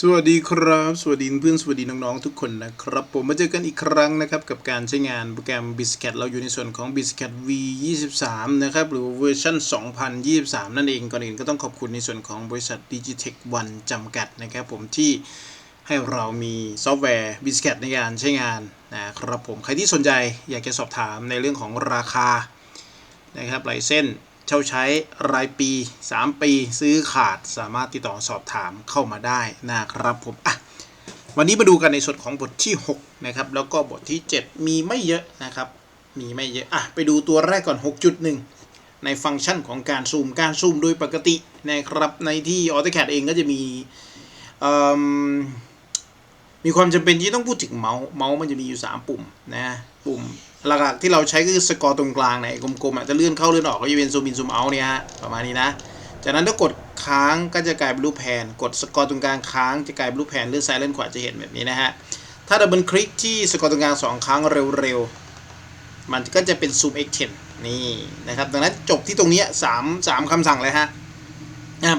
สวัสดีครับ สวัสดีเพื่อนสวัสดีน้อง ๆ ทุกคนนะครับ ผมมาเจอกันอีกครั้งนะครับ กับการใช้งานโปรแกรม b i s c a t เราอยู่ในส่วนของ b i s c a t V23 นะครับ หรือเวอร์ชัน2023 นั่นเอง ก่อนอื่นก็ต้องขอบคุณในส่วนของบริษัท Digitech One จำกัดนะครับผมที่ให้เรามีซอฟต์แวร์ b i s c a t ในการใช้งานนะครับผม ใครที่สนใจอยากจะสอบถามในเรื่องของราคานะครับไลเส้น เช่าใช้รายปี 3 ปีซื้อขาดสามารถติดต่อสอบถามเข้ามาได้นะครับผมอะวันนี้มาดูกันในส่วนของบทที่ 6 นะครับ แล้วก็บทที่ 7 มีไม่เยอะนะครับ มีไม่เยอะอะไปดูตัวแรกก่อน 6.1 ในฟังก์ชันของการซูมการซูมโดยปกตินะครับในที่ AutoCAD เองก็จะมีมมีความจำเป็นที่ต้องพูดถึงเมาส์เมาส์มันจะมีอยู่ 3 ปุ่มนะปุ่ม หลักๆที่เราใช้ก็คือสกอร์ตรงกลางในกลมๆอะจะเลื่อนเข้าเลื่อนออกก็จะเป็นซูมอินซูมเอาเนี่ยฮะประมาณนี้นะ จากนั้นถ้ากดค้างก็จะกลายเป็นรูปแผ่นกดสกอร์ตรงกลางค้างจะกลายเป็นรูปแผ่นเลื่อนซ้ายเลื่อนขวาจะเห็นแบบนี้นะฮะถ้าดับเบิลคลิกที่สกอร์ตรงกลางสองครั้งเร็วๆมันก็จะเป็นซูม X10 นี่นะครับดังนั้นจบที่ตรงนี้สามสามคำสั่งเลยฮะ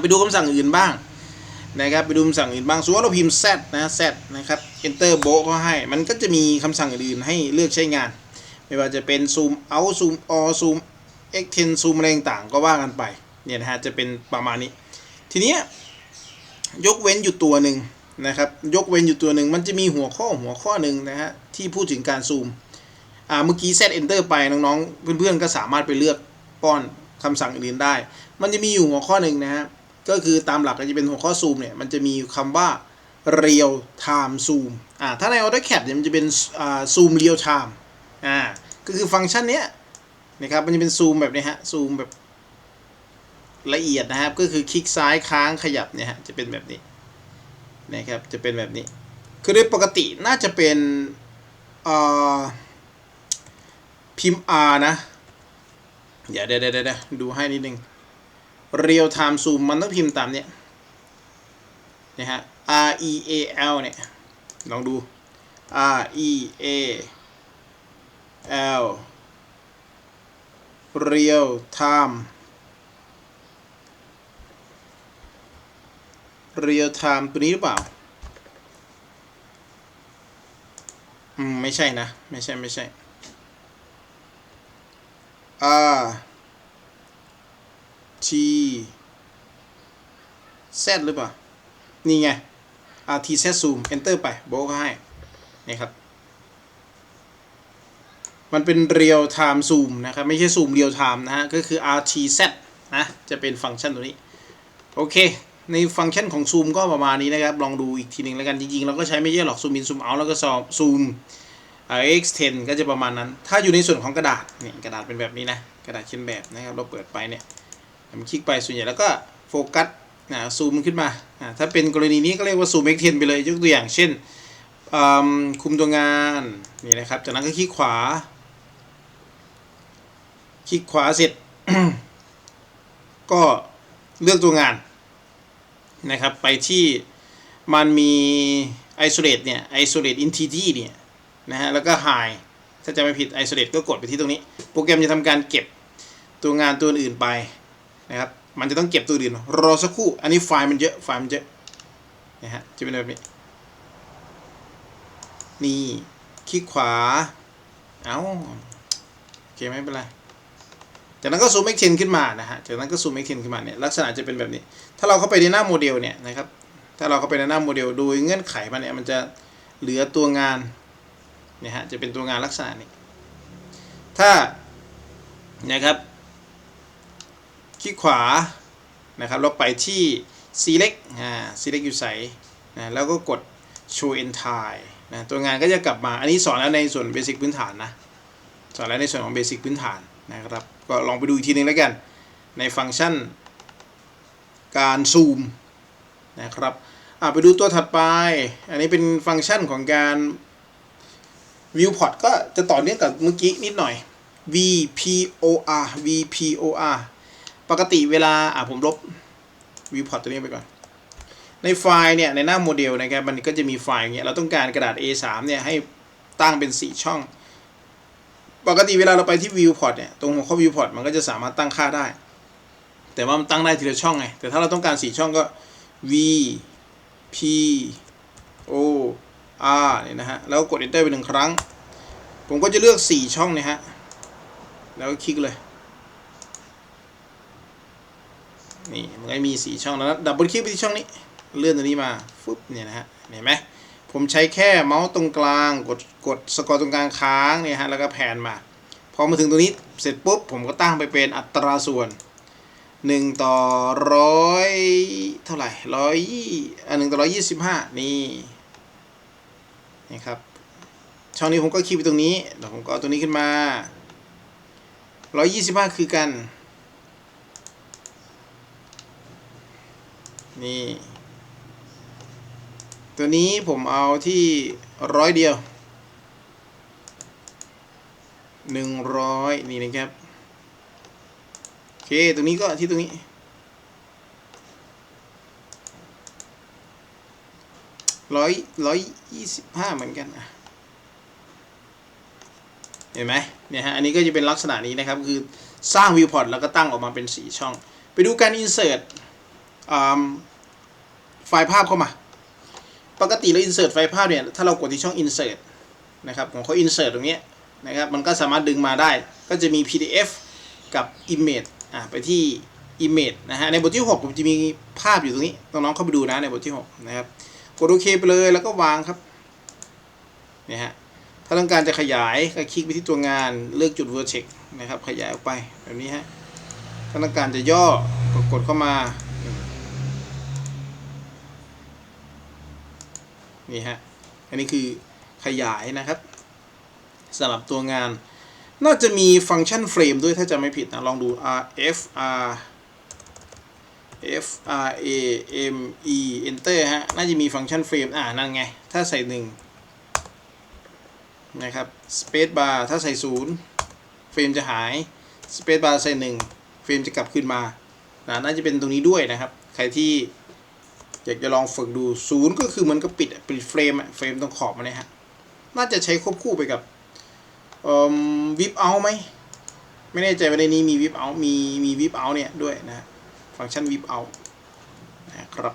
ไปดูคำสั่งอื่นบ้างนะครับไปดูคำสั่งอื่นบ้างสมมติว่าเราพิมพ์ Z นะ Z นะครับ Enter โบก็ให้ มันก็จะมีคำสั่งอื่นให้เลือกใช้งาน ไม่ว่าจะเป็นซูมเอาซูมอซูม X10 ซูมอะไรต่างก็ว่ากันไปเนี่ยนะฮะจะเป็นประมาณนี้ ทีนี้ยกเว้นอยู่ตัวหนึ่งนะครับยกเว้นอยู่ตัวหนึ่งมันจะมีหัวข้อหัวข้อหนึ่งนะฮะที่พูดถึงการซูมอ่าเมื่อกี้ set enter ไปน้องๆ เพื่อนๆก็สามารถไปเลือกป้อนคำสั่งอื่นได้ มันจะมีอยู่หัวข้อหนึ่งนะฮะก็คือตามหลักก็จะเป็นหัวข้อซูมเนี่ยมันจะมีคำว่า real time zoom อ่าถ้าใน AutoCAD เนี่ยมันจะเป็นอ่า zoom real time อ่าก็คือฟังก์ชันเนี้ยนะครับมันจะเป็นซูมแบบนี้ฮะซูมแบบละเอียดนะครับ ก็คือคลิกซ้ายค้างขยับเนี่ยฮะจะเป็นแบบนี้นะครับจะเป็นแบบนี้ คือโดยปกติน่าจะเป็นอ่าพิมพ์ R นะเดี๋ยวเดี๋ยวเดี๋ยวเดี๋ยวดูให้นิดนึง real time zoom มันต้องพิมพ์ตามเนี้ยนะฮะ R E A L เนี่ย ลองดู R E A L real time real time ตัวนี้หรือเปล่า อืม ไม่ใช่นะ ไม่ใช่ ไม่ใช่ R T Z หรือเปล่า นี่ไง R T Z zoom enter ไป โบกให้ นี่ครับ มันเป็น real time zoom นะครับ ไม่ใช่ zoom real time นะฮะ ก็คือ RTZ นะ จะเป็นฟังก์ชันตัวนี้ โอเค ในฟังก์ชันของ zoom ก็ประมาณนี้นะครับ ลองดูอีกทีหนึ่งแล้วกัน จริงๆ เราก็ใช้ไม่เยอะหรอก zoom in zoom out แล้วก็ zoom เอ่อ x10 ก็จะประมาณนั้น ถ้าอยู่ในส่วนของกระดาษนี่กระดาษเป็นแบบนี้นะ กระดาษเช่นแบบนะครับ เราเปิดไปเนี่ยผมคลิกไปส่วนใหญ่แล้วก็โฟกัสนะซูมขึ้นมาอ่าถ้าเป็นกรณีนี้ก็เรียกว่า zoom x10 ไปเลยยกตัวอย่างเช่นอืมคุมตัวงานนี่นะครับ จากนั้นก็คลิกขวา คลิกขวาเสร็จ ก็เลือกตัวงานนะครับ ไปที่มันมี isolate เนี่ย isolate entity เนี่ยนะฮะแล้วก็ high ถ้าจะไม่ผิด isolate ก็กดไปที่ตรงนี้ โปรแกรมจะทำการเก็บตัวงานตัวอื่นไปนะครับมันจะต้องเก็บตัวอื่นรอสักครู่ อันนี้ไฟล์มันเยอะไฟล์มันเยอะนะฮะจะเป็นแบบนี้นี่คลิกขวาเอาโอเคไม่เป็นไร จากนั้นก็ซูม X10 ขึ้นมานะฮะจากนั้นก็ซูม X10 ขึ้นมาเนี่ยลักษณะจะเป็นแบบนี้ ถ้าเราเข้าไปในหน้าโมเดลเนี่ยนะครับถ้าเราเข้าไปในหน้าโมเดลดยเงื่อนไขมันเนี่ยมันจะเหลือตัวงานเนี่ยฮะจะเป็นตัวงานลักษณะนี้ ถ้านะครับคลิกขวานะครับเราไปที่ select อ่า select อยู่ใสนะแล้วก็กด show entire นะตัวงานก็จะกลับมาอันนี้สอนแล้วในส่วนเบสิกพื้นฐานนะสอนแล้วในส่วนของเบสิกพื้นฐานนะครับ ก็ลองไปดูอีกทีนึงแล้วกัน ในฟังก์ชัน การซูมนะครับไปดูตัวถัดไป อันนี้เป็นฟังก์ชันของการ viewport ก็จะต่อเนื่องกับเมื่อกี้นิดหน่อย VPOR VPOR ปกติเวลาอ่าผมลบ viewport ตัวนี้ไปก่อน ในไฟล์เนี่ย ในหน้าโมเดลนะครับ มันก็จะมีไฟล์อย่างเงี้ย เราต้องการกระดาษ A3 เนี่ย ให้ตั้งเป็น 4 ช่อง ปกติเวลาเราไปที่ viewport เนี่ยตรงหัวข้อ viewport มันก็จะสามารถตั้งค่าได้ แต่ว่ามันตั้งได้ทีละช่องไง แต่ถ้าเราต้องการ 4 ช่องก็ V P O R เนี่ยนะฮะ แล้วกด enter ไปหนึ่งครั้ง ผมก็จะเลือก 4 ช่องเนี่ยฮะ แล้วคลิกเลย นี่มันก็มี 4 ช่องแล้วดับเบิลคลิกไปที่ช่องนี้ เลื่อนตัวนี้มาฟึบเนี่ยนะฮะ เห็นไหม ผมใช้แค่เมาส์ตรงกลางกดกดสกอร์ตรงกลางค้างเนี่ยฮะแล้วก็แผนมา พอมาถึงตรงนี้เสร็จปุ๊บผมก็ตั้งไปเป็นอัตราส่วน 1 ต่อร้อยเท่าไหร่ร้อยอันหนึ่งต่อร้อยยี่สิบห้านี่นี่ครับช่องนี้ผมก็คีย์ไปตรงนี้เดี๋ยวผมก็เอาตัวนี้ขึ้นมาร้อยยี่สิบห้าคือกัน นี่ ตัวนี้ผมเอาที่ร้อยเดียวหนึ่งร้อยนี่นะครับ โอเค ตรงนี้ก็ที่ตรงนี้ ร้อยร้อยยี่สิบห้าเหมือนกันอะ เห็นไหมเนี่ยฮะ อันนี้ก็จะเป็นลักษณะนี้นะครับ คือสร้างวิวพอร์ตแล้วก็ตั้งออกมาเป็นสีช่อง ไปดูการ insert อ่าไฟล์ภาพเข้ามา ปกติเรา insert ไฟล์ภาพเนี่ยถ้าเรากดที่ช่อง insert นะครับของเขา insert ตรงนี้นะครับมันก็สามารถดึงมาได้ ก็จะมี PDF กับ image อะไปที่ image นะฮะในบทที่ 6 ผมจะมีภาพอยู่ตรงนี้น้องๆเข้าไปดูนะในบทที่ 6 นะครับ กดโอเคไปเลยแล้วก็วางครับเนี่ยฮะถ้าต้องการจะขยายก็คลิกไปที่ตัวงานเลือกจุด vertex นะครับขยายออกไปแบบนี้ฮะถ้าต้องการจะย่อกดกดเข้ามา นี่ฮะ อันนี้คือขยายนะครับสำหรับตัวงาน น่าจะมีฟังก์ชันเฟรมด้วยถ้าจะไม่ผิดนะ ลองดู R F R F R A M E Enter ฮะ น่าจะมีฟังก์ชันเฟรมอ่านั่นไง ถ้าใส่หนึ่งนะครับ Space Bar ถ้าใส่ศูนย์เฟรมจะหาย Space Bar ใส่หนึ่งเฟรมจะกลับขึ้นมานะน่าจะเป็นตรงนี้ด้วยนะครับ ใครที่ อยากจะลองฝึกดูศูนย์ก็คือเหมันก็ปิดปิดเฟรมอะเฟรมตรงขอบมันเลยฮะน่าจะใช้ควบคู่ไปกับวิบเอาไหมไม่แน่ใจว่าในนี้มีวิบเอามีมีวิบเอาเนี่ยด้วยนะฟังก์ชันวิบเอานะครับ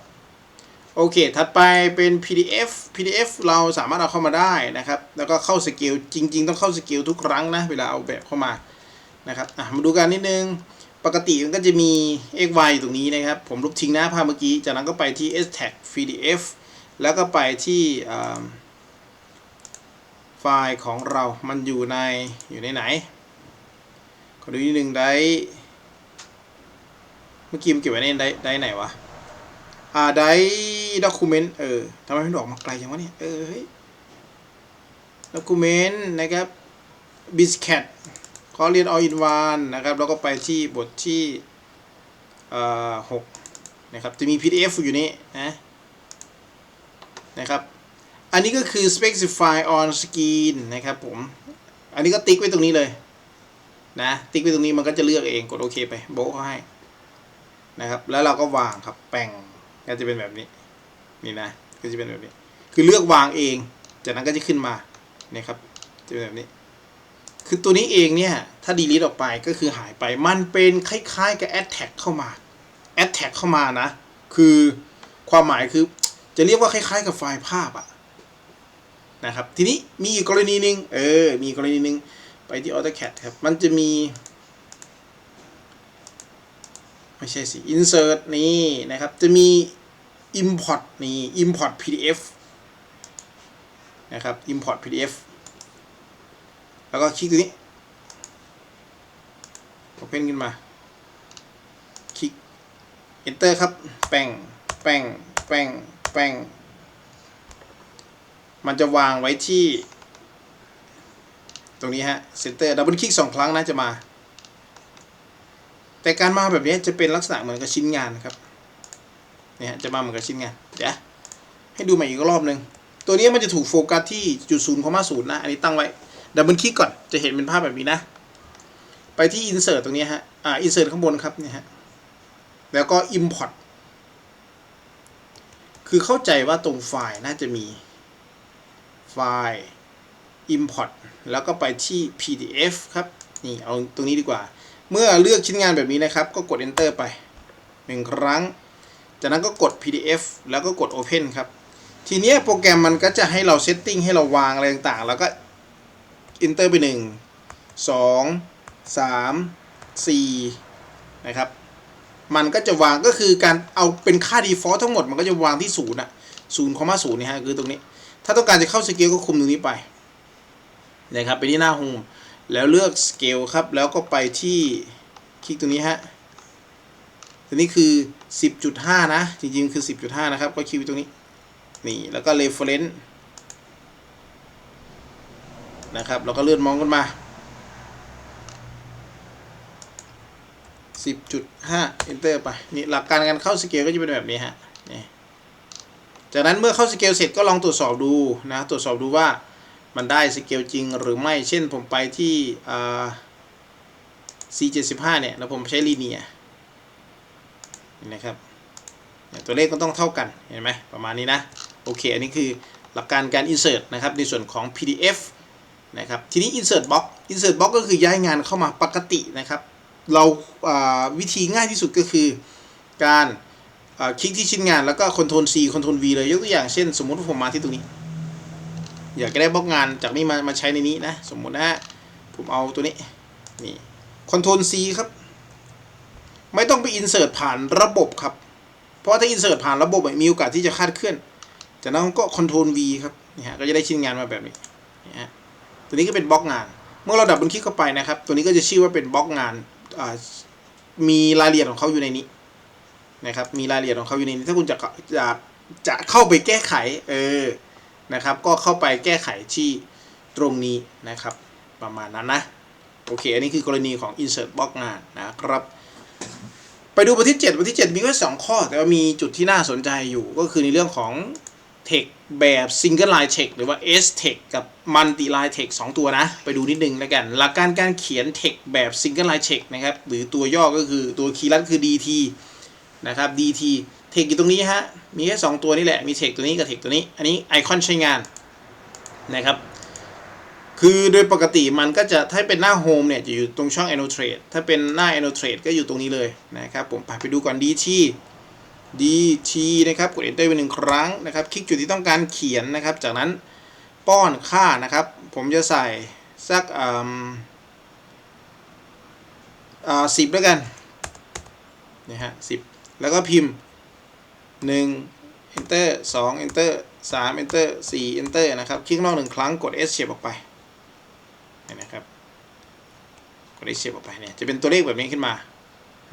โอเค ถัดไปเป็น PDF PDF เราสามารถเอาเข้ามาได้นะครับ แล้วก็เข้าสเกลจริง ๆ ต้องเข้าสเกลทุกครั้งนะ เวลาเอาแบบเข้ามานะครับมาดูกันนิดนึง ปกติมันก็จะมี xy ตรงนี้นะครับ ผมลบทิ้งนะภาพเมื่อกี้ จากนั้นก็ไปที่ s tag pdf แล้วก็ไปที่ไฟล์ของเรา มันอยู่ในอยู่ในไหน ขอดูนิดนึงได้ เมื่อกี้มันเก็บไว้ในได้ได้ไหนวะ อ่าได้ด็อกิเมนต์เออทำไมมันออกมาไกลจังวะเนี่ย เออเฮ้ยด็อกิเมนต์นะครับบิสแคท ขอเรียน all in one นะครับ แล้วก็ไปที่บทที่เอ่อหกนะครับ จะมี PDF อยู่นี่นะนะครับ อันนี้ก็คือ specify on screen นะครับผม อันนี้ก็ติ๊กไว้ตรงนี้เลยนะ ติ๊กไว้ตรงนี้มันก็จะเลือกเอง กดโอเคไป โบ๊ะเขาให้นะครับ แล้วเราก็วางครับ แป่งก็จะเป็นแบบนี้ นี่นะ ก็จะเป็นแบบนี้ คือเลือกวางเอง จากนั้นก็จะขึ้นมา เนี่ยครับ จะเป็นแบบนี้ คือตัวนี้เองเนี่ย ถ้า delete ออกไปก็คือหายไป มันเป็นคล้ายๆกับ add tag เข้ามา add tag เข้ามานะ คือความหมายคือจะเรียกว่าคล้ายๆ กับไฟล์ภาพอะนะครับ ทีนี้มีกกรณีหนึ่งเออ มีกรณีหนึ่งไปที่ AutoCAD ครับ มันจะมี ไม่ใช่สิ insert นี่นะครับ จะมี import นี่ import PDF นะครับ import PDF แล้วก็คลิกตัวนี้ open ขึ้นมา คลิก enter ครับ แป้ง แป้ง แป้ง แป้ง มันจะวางไว้ที่ ตรงนี้ฮะ center ดับเบิลคลิกสองครั้งนะจะมา แต่การมาแบบนี้จะเป็นลักษณะเหมือนกับชิ้นงานครับเนี่ยฮะจะมาเหมือนกับชิ้นงาน เดี๋ยวให้ดูใหม่อีกรอบหนึ่ง ตัวนี้มันจะถูกโฟกัสที่จุดศูนย์คอมาศูนย์นะ อันนี้ตั้งไว้ ดับเบิลคลิกก่อนจะเห็นเป็นภาพแบบนี้นะ ไปที่ insert ตรงนี้ฮะ อ่า insert ข้างบนครับเนี่ยฮะ แล้วก็ import คือเข้าใจว่าตรงไฟล์น่าจะมีไฟล์ import แล้วก็ไปที่ pdf ครับ นี่เอาตรงนี้ดีกว่า เมื่อเลือกชิ้นงานแบบนี้นะครับ ก็กด enter ไปหนึ่งครั้ง จากนั้นก็กด PDF แล้วก็กด Open ครับ ทีนี้โปรแกรมมันก็จะให้เราเซตติ้งให้เราวางอะไรต่างๆ แล้วก็ Enter ไป1 2 3 4นะครับ มันก็จะวางก็คือการเอาเป็นค่า default ทั้งหมดมันก็จะวางที่ศูนย์อะศูนย์คอมาศูนย์นี่ฮะคือตรงนี้ ถ้าต้องการจะเข้าสเกลก็คุมตรงนี้ไปนะครับไปที่หน้าโฮมแล้วเลือกสเกลครับ แล้วก็ไปที่คลิกตรงนี้ฮะตัวนี้คือ 10.5 นะ จริงๆ คือ 10.5 นะครับ ก็คลิกตรงนี้ นี่ แล้วก็ reference นะครับแล้วก็เลื่อนมองขึ้นมา 10.5 enter ไป นี่หลักการการเข้าสเกลก็จะเป็นแบบนี้ฮะนี่จากนั้นเมื่อเข้าสเกลเสร็จก็ลองตรวจสอบดูนะ ตรวจสอบดูว่ามันได้สเกลจริงหรือไม่ เช่นผมไปที่อ่า C75 เนี่ยแล้วผมใช้ลีเนียนะครับตัวเลขก็ต้องเท่ากัน เห็นไหมประมาณนี้นะ โอเค อันนี้คือหลักการการ insert นะครับ ในส่วนของ PDF นะครับทีนี้ insert box insert box ก็คือย้ายงานเข้ามาปกตินะครับ เราวิธีง่ายที่สุดก็คือการคลิกที่ชิ้นงานแล้วก็ Ctrl C Ctrl V เลยยกตัวอย่างเช่น สมมติว่าผมมาที่ตรงนี้ อยากจะได้บล็อกงานจากนี้มามาใช้ในนี้นะสมมตินะผมเอาตัวนี้นี่ Ctrl C ครับ ไม่ต้องไป insert ผ่านระบบครับ เพราะถ้า insert ผ่านระบบมีโอกาสที่จะคาดเคลื่อนจากนั้นก็ Ctrl V ครับนี่ฮะก็จะได้ชิ้นงานมาแบบนี้นี่ฮะ ตัวนี้ก็เป็นบล็อกงาน เมื่อเราดับเบิลคลิกเข้าไปนะครับ ตัวนี้ก็จะชื่อว่าเป็นบล็อกงานมีรายละเอียดของเขาอยู่ในนี้นะครับ มีรายละเอียดของเขาอยู่ในนี้ ถ้าคุณจะจะจะเข้าไปแก้ไข เออ นะครับ ก็เข้าไปแก้ไขที่ตรงนี้นะครับ ประมาณนั้นนะ โอเค อันนี้คือกรณีของ insert บล็อกงานนะครับ ไปดูบทที่ 7บทที่ 7 มีแค่2ข้อ แต่ว่ามีจุดที่น่าสนใจอยู่ ก็คือในเรื่องของ text แบบ single line text หรือว่า s text กับ multi line text 2ตัวนะ ไปดูนิดนึงแล้วกัน หลักการการเขียน text แบบ single line text นะครับ หรือตัวย่อก็คือตัวคีย์ลัดคือ dt นะครับ dt text อยู่ตรงนี้ฮะ มีแค่2ตัวนี่แหละ มี text ตัวนี้กับ text ตัวนี้ อันนี้ไอคอนใช้งานนะครับ คือโดยปกติมันก็จะถ้าเป็นหน้า Home เนี่ยจะอยู่ตรงช่อง Annotate ถ้าเป็นหน้า Annotate ก็อยู่ตรงนี้เลยนะครับผมไปไปดูก่อน DT DT นะครับกด Enter ไปหนึ่งครั้งนะครับคลิกจุดที่ต้องการเขียนนะครับ จากนั้นป้อนค่านะครับ ผมจะใส่สักอ่าสิบแล้วกันนี่ฮะสิบแล้วก็พิมพ์หนึ่ง Enter สอง Enter สาม Enter สี่ Enter นะครับ คลิกนอกหนึ่งครั้งกด Escape ออกไปนนะครับกด Escape ออกไปเนี่ยจะเป็นตัวเลขแบบนี้ขึ้นมา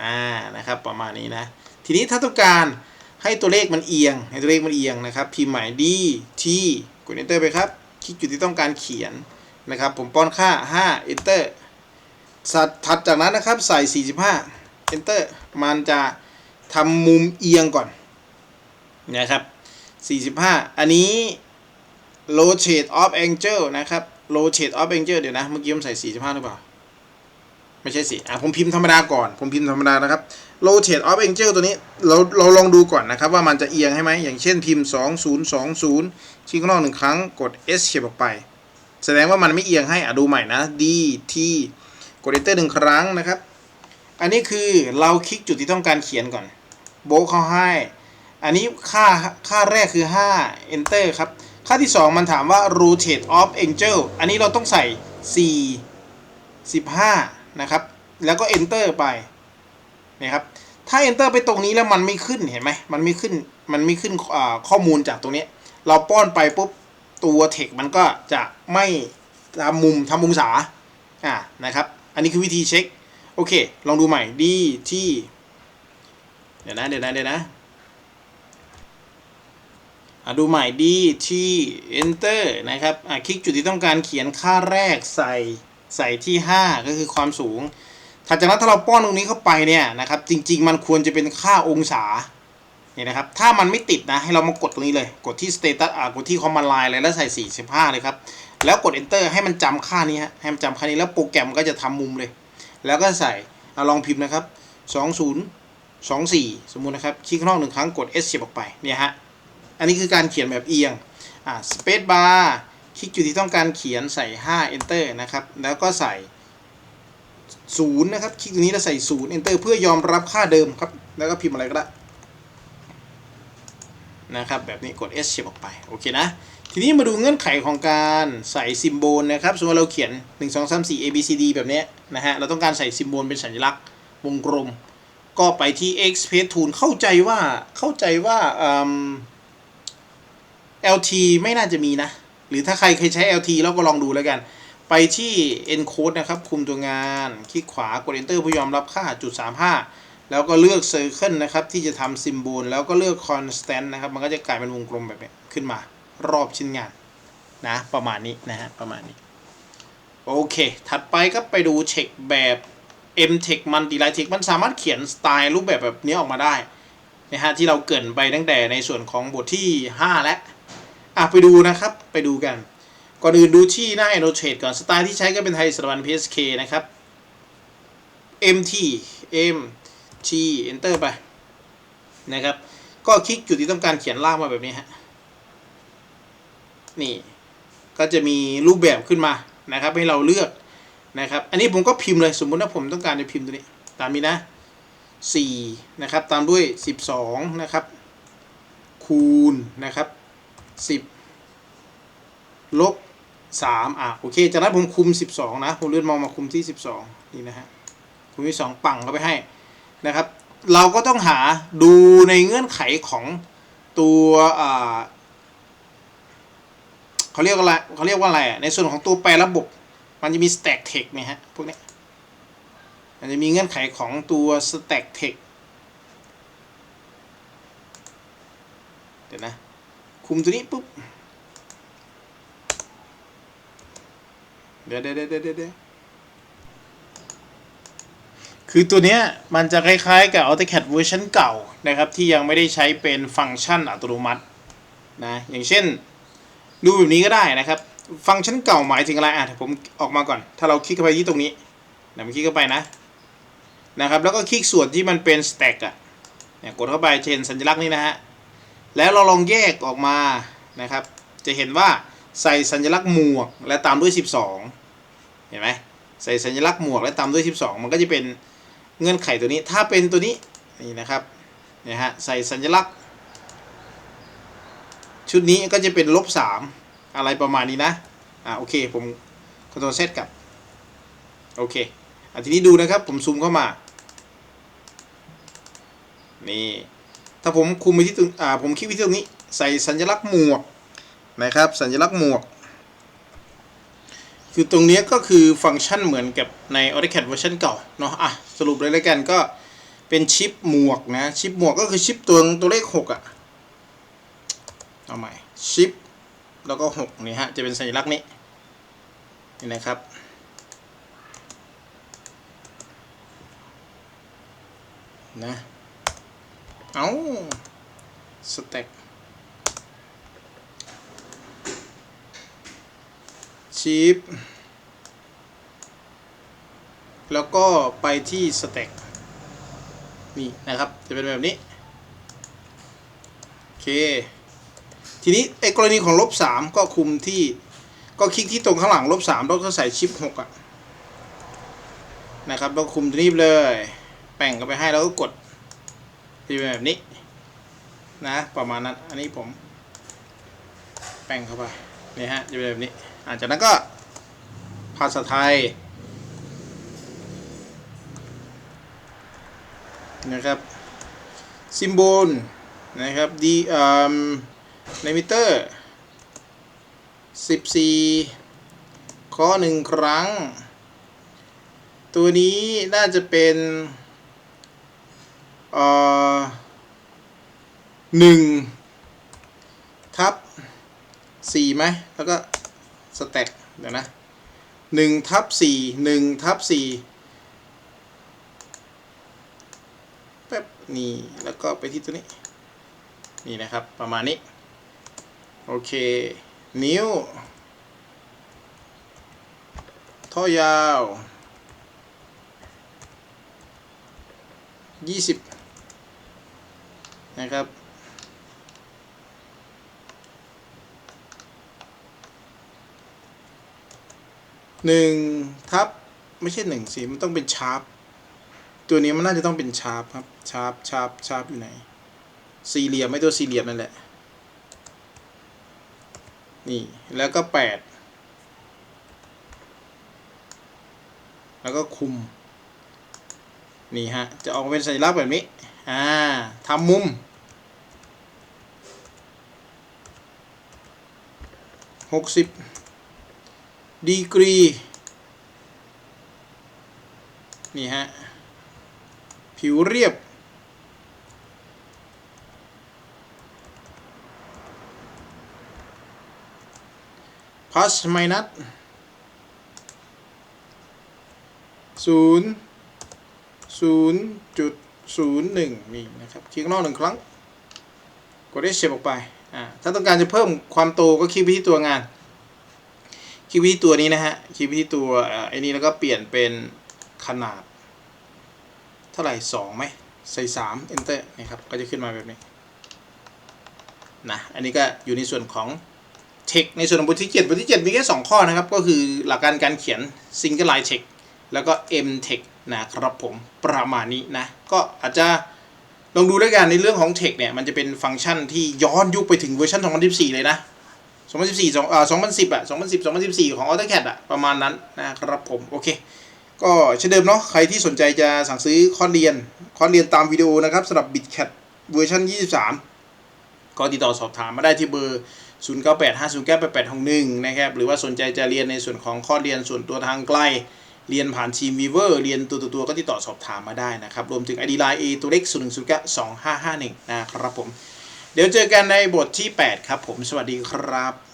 อ่านะครับประมาณนี้นะ ทีนี้ถ้าต้องการให้ตัวเลขมันเอียง ให้ตัวเลขมันเอียงนะครับ พิมพ์หมาย D T กด Enter ไปครับ คลิกจุดที่ต้องการเขียนนะครับ ผมป้อนค่า 5 Enter สัตถัดจากนั้นนะครับใส่ 45 Enter มันจะทำมุมเอียงก่อนนะครับ45 อันนี้ rotate of angle นะครับ rotate of angle เดี๋ยวนะ เมื่อกี้ผมใส่ 45 หรือเปล่า ไม่ใช่สิอะผมพิมพ์ธรรมดาก่อน ผมพิมพ์ธรรมดานะครับ rotate of angle ตัวนี้ เราเราลองดูก่อนนะครับว่ามันจะเอียงให้ไหม อย่างเช่นพิมพ์ 2020 ชี้ข้างนอกหนึ่งครั้งกด S เขียนออกไป แสดงว่ามันไม่เอียงให้อะดูใหม่นะ D T กด Enter หนึ่งครั้งนะครับ อันนี้คือเราคลิกจุดที่ต้องการเขียนก่อน โบกเขาให้ อันนี้ค่าค่าแรกคือ 5 enter ครับ ค่าที่ 2 มันถามว่า rotate of angel อันนี้เราต้องใส่ 4 15 นะครับ แล้วก็ enter ไปนะครับ ถ้า enter ไปตรงนี้แล้วมันไม่ขึ้นเห็นไหมมันไม่ขึ้นมันไม่ขึ้นข้อมูลจากตรงนี้ เราป้อนไปปุ๊บตัว text มันก็จะไม่ทำมุมทำองศาอ่านะครับ อันนี้คือวิธีเช็ค โอเค ลองดูใหม่ D ที่เดี๋ยวนะเดี๋ยวนะเดี๋ยวนะดูใหม่ดีที่ enter นะครับคลิกจุดที่ต้องการเขียนค่าแรกใส่ ใส่ที่ 5 ก็คือความสูงถัดจากนั้นถ้าเราป้อนตรงนี้เข้าไปเนี่ยนะครับจริง ๆ มันควรจะเป็นค่าองศาเนี่ยนะครับถ้ามันไม่ติดนะให้เรามากดตรงนี้เลย กดที่ status อะกดที่ command line เลยแล้วใส่ 45 เลยครับ แล้วกด enter ให้มันจำค่านี้ฮะให้มันจำค่านี้แล้วโปรแกรมก็จะทำมุมเลย แล้วก็ใส่อลองพิมพ์นะครับ 20 24 สมมุตินะครับคลิกข้างนอกหนึ่งครั้งกด S เสียบออกไปเนี่ยฮะอันนี้คือการเขียนแบบเอียงอ่า space bar คลิกจุดที่ต้องการเขียนใส่ 5 enter นะครับ แล้วก็ใส่0นะครับ คลิกตรงนี้แล้วใส่0 enter เพื่อยอมรับค่าเดิมครับ แล้วก็พิมพ์อะไรก็ได้นะครับ แบบนี้กด S เฉียบออกไป โอเคนะ ทีนี้มาดูเงื่อนไขของการใส่ซิมโบลนะครับ สมมติเราเขียน 1 2 3 4 A B C D แบบนี้นะฮะ เราต้องการใส่ซิมโบลเป็นสัญลักษณ์วงกลม ก็ไปที่ Express Tool เข้าใจว่า เข้าใจว่า LT ไม่น่าจะมีนะ หรือถ้าใครเคยใช้ LT แล้วก็ลองดูแล้วกัน ไปที่ encode นะครับ คุมตัวงาน คลิกขวากด enter เพื่อยอมรับค่าจุด35 แล้วก็เลือก circle นะครับ ที่จะทำ symbol แล้วก็เลือก constant นะครับ มันก็จะกลายเป็นวงกลมแบบนี้ขึ้นมารอบชิ้นงานนะ ประมาณนี้นะฮะ ประมาณนี้ โอเค ถัดไปก็ไปดูเช็คแบบ m t e c h Multi-Line Text มันสามารถเขียนสไตล์รูปแบบแบบนี้ออกมาได้นะฮะที่เราเกินไปตั้งแต่ในส่วนของบทที่ 5 แล้ว อะไปดูนะครับไปดูกัน ก่อนอื่นดูที่หน้า annotate ก่อน สไตล์ที่ใช้ก็เป็นไทยสถาบัน PSK นะครับ MT M T enter ไปนะครับ ก็คลิกจุดที่ต้องการเขียนลากมาแบบนี้ฮะนี่ ก็จะมีรูปแบบขึ้นมานะครับ ให้เราเลือกนะครับ อันนี้ผมก็พิมพ์เลยสมมุติว่าผมต้องการจะพิมพ์ตัวนี้ ตามนี้นะ4นะครับ ตามด้วย 12 นะครับ คูณนะครับ 10ลบ3อะโอเคจากนั้นผมคุม 12 นะผมเลื่อนมองมาคุมที่ 12 นี่นะฮะคุมที่ 2 ปั่งเข้าไปให้นะครับ เราก็ต้องหาดูในเงื่อนไขของตัวเขาเรียกว่าอะไรเขาเรียกว่าอะไร ในส่วนของตัวแปรระบบ มันจะมี stack text เนี่ยฮะพวกนี้มันจะมีเงื่อนไขของตัว stack text เดี๋ยวนะ คุมตัวนี้ปุ๊บเดี๋ยวเดี๋ยวเดี๋ยวเดี๋ยวเดะคือตัวเนี้ยมันจะคล้ายๆกับ AutoCAD เวอร์ชันเก่านะครับ ที่ยังไม่ได้ใช้เป็นฟังก์ชันอัตโนมัตินะอย่างเช่น ดูแบบนี้ก็ได้นะครับ ฟังก์ชันเก่าหมายถึงอะไรอะผมออกมาก่อน ถ้าเราคลิกเข้าไปที่ตรงนี้เดี๋ยวผมคลิกเข้าไปนะนะครับ แล้วก็คลิกส่วนที่มันเป็น stack อะเนี่ยกดเข้าไปเช่นสัญลักษณ์นี้นะฮะ แล้วเราลองแยกออกมานะครับ จะเห็นว่าใส่สัญลักษณ์หมวกและตามด้วย 12 เห็นไหมใส่สัญลักษณ์หมวกและตามด้วย 12 มันก็จะเป็นเงื่อนไขตัวนี้ ถ้าเป็นตัวนี้นี่นะครับเนี่ยฮะใส่สัญลักษณ์ ชุดนี้ก็จะเป็นลบ3อะไรประมาณนี้นะอ่าโอเคผมคอนโทรลเซตกับโอเคอะทีนี้ดูนะครับผมซูมเข้ามานี่ ถ้าผมคุมไปที่ตรงอ่าผมคลิกไปที่ตรงนี้ ใส่สัญลักษณ์หมวกนะครับ สัญลักษณ์หมวก คือตรงนี้ก็คือฟังก์ชันเหมือนกับใน AutoCAD เวอร์ชันเก่าเนาะอะสรุปเลยแล้วกันก็เป็นชิปหมวกนะ ชิปหมวกก็คือชิปตัวตัวเลข 6 อะเอาใหม่ชิปแล้วก็ 6 นี่ฮะ จะเป็นสัญลักษณ์นี้นี่นะครับนะ เอาสเต็กชีฟแล้วก็ไปที่สเต็กนี่นะครับ จะเป็นแบบนี้ โอเค ทีนี้ไอ้กรณีของลบสามก็คุมที่ก็คลิกที่ตรงข้างหลังลบสามแล้วก็ใส่ชิปหกอะนะครับแล้วคุมตัวนี้เลย แป่งกันไปให้แล้วก็กด ที่เป็นแบบนี้ นะประมาณนั้น อันนี้ผม แป้งเข้าไปนี่ฮะจะเป็นแบบนี้อ่าจากนั้นก็ภาษาไทยนะครับซิมโบลนะครับดีอ่าในมิเตอร์14ข้อหนึ่งครั้ง ตัวนี้น่าจะเป็น หนึ่งทับสี่ไหมแล้วก็สแต็กเดี๋ยวนะหนึ่งทับสี่หนึ่งทับสี่แป๊บนี่แล้วก็ไปที่ตัวนี้ นี่นะครับประมาณนี้ โอเค นิ้ว ท่อยาวยี่สิบ นะครับ หนึ่งทับไม่ใช่หนึ่งสิมันต้องเป็นชาร์ปตัวนี้มันน่าจะต้องเป็นชาร์ปครับ ชาร์ปชาร์ปชาร์ปอยู่ไหน สี่เหลี่ยมไม่ตัวสี่เหลี่ยมนั่นแหละ นี่แล้วก็แปดแล้วก็คุม นี่ฮะ จะออกมาเป็นสัญลักษณ์แบบนี้ อ่าทำมุม หกสิบดีกรี นี่ฮะ ผิวเรียบพัสไมนัสศูนย์ศูนย์จุดศูนย์หนึ่งนี่นะครับคลิกข้างนอกหนึ่งครั้ง กดได้เชฟออกไป ถ้าต้องการจะเพิ่มความโตก็คลิกไปที่ตัวงาน คลิกไปที่ตัวนี้นะฮะ คลิกไปที่ตัวอไอ้นี้แล้วก็เปลี่ยนเป็นขนาด เท่าไหร่สองไหมใส่สาม enter นี่ครับก็จะขึ้นมาแบบนี้นะอันนี้ก็อยู่ในส่วนของเทคในส่วนของบทที่7บทที่ 7 มีแค่ 2 ข้อนะครับ ก็คือหลักการการเขียน Single Line Text แล้วก็ M Text นะครับผมประมาณนี้นะ ก็อาจจะ ลองดูด้วยกันในเรื่องของ Text เนี่ยมันจะเป็นฟังก์ชันที่ย้อนยุคไปถึงเวอร์ชัน 2014 เลยนะ 2014 2อ่า2010 อะ 2010 2014 ของ AutoCAD อะ ประมาณนั้นนะครับผม โอเค ก็เช่นเดิมเนาะใครที่สนใจจะสั่งซื้อคอร์สเรียน คอร์สเรียนตามวิดีโอนะครับสำหรับ BitCat เวอร์ชัน 23 ก็ติดต่อสอบถามมาได้ที่เบอร์ 0 9 8 5 0 9 8 8 6 1 นะครับ หรือว่าสนใจจะเรียนในส่วนของข้อเรียนส่วนตัวทางไกล เรียนผ่านทีมวีเวอร์เรียนตัวต่อตัวก็ติดต่อสอบถามมาได้นะครับ รวมถึงไอดีไลน์เอตัวเล็ก0 1 0 9 2 5 5 1นะครับผม เดี๋ยวเจอกันในบทที่ 8 ครับผมสวัสดีครับ